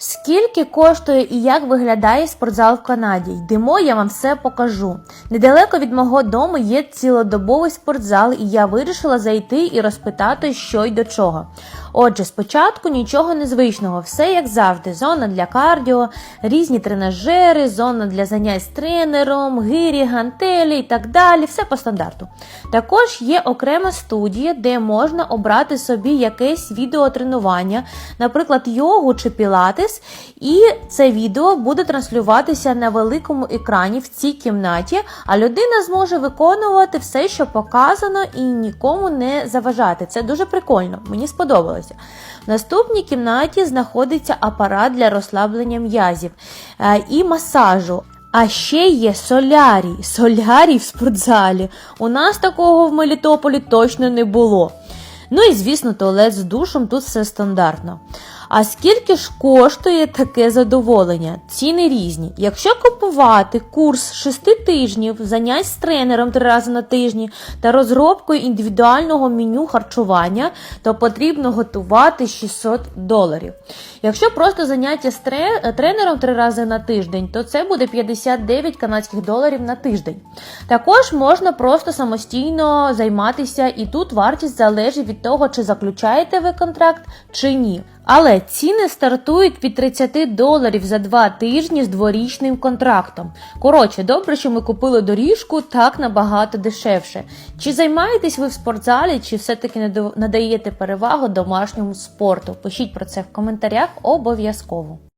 Скільки коштує і як виглядає спортзал в Канаді? Йдемо, я вам все покажу. Недалеко від мого дому є цілодобовий спортзал, і я вирішила зайти і розпитати, що й до чого. Отже, спочатку нічого незвичного, все як завжди: зона для кардіо, різні тренажери, зона для занять з тренером, гирі, гантелі і так далі, все по стандарту. Також є окрема студія, де можна обрати собі якесь відеотренування, наприклад, йогу чи пілатес, і це відео буде транслюватися на великому екрані в цій кімнаті, а людина зможе виконувати все, що показано, і нікому не заважати. Це дуже прикольно, мені сподобалося. В наступній кімнаті знаходиться апарат для розслаблення м'язів е, і масажу. А ще є солярій. Солярій в спортзалі. У нас такого в Мелітополі точно не було. Ну і звісно, туалет з душем тут все стандартно. А скільки ж коштує таке задоволення? Ціни різні. Якщо купувати курс 6 тижнів, занять з тренером 3 рази на тижні та розробкою індивідуального меню харчування, то потрібно готувати 600 доларів. Якщо просто заняття з тренером 3 рази на тиждень, то це буде 59 канадських доларів на тиждень. Також можна просто самостійно займатися, і тут вартість залежить від того, чи заключаєте ви контракт чи ні. Але ціни стартують від 30 доларів за два тижні з дворічним контрактом. Коротше, добре, що ми купили доріжку так набагато дешевше. Чи займаєтесь ви в спортзалі, чи все-таки надаєте перевагу домашньому спорту? Пишіть про це в коментарях обов'язково.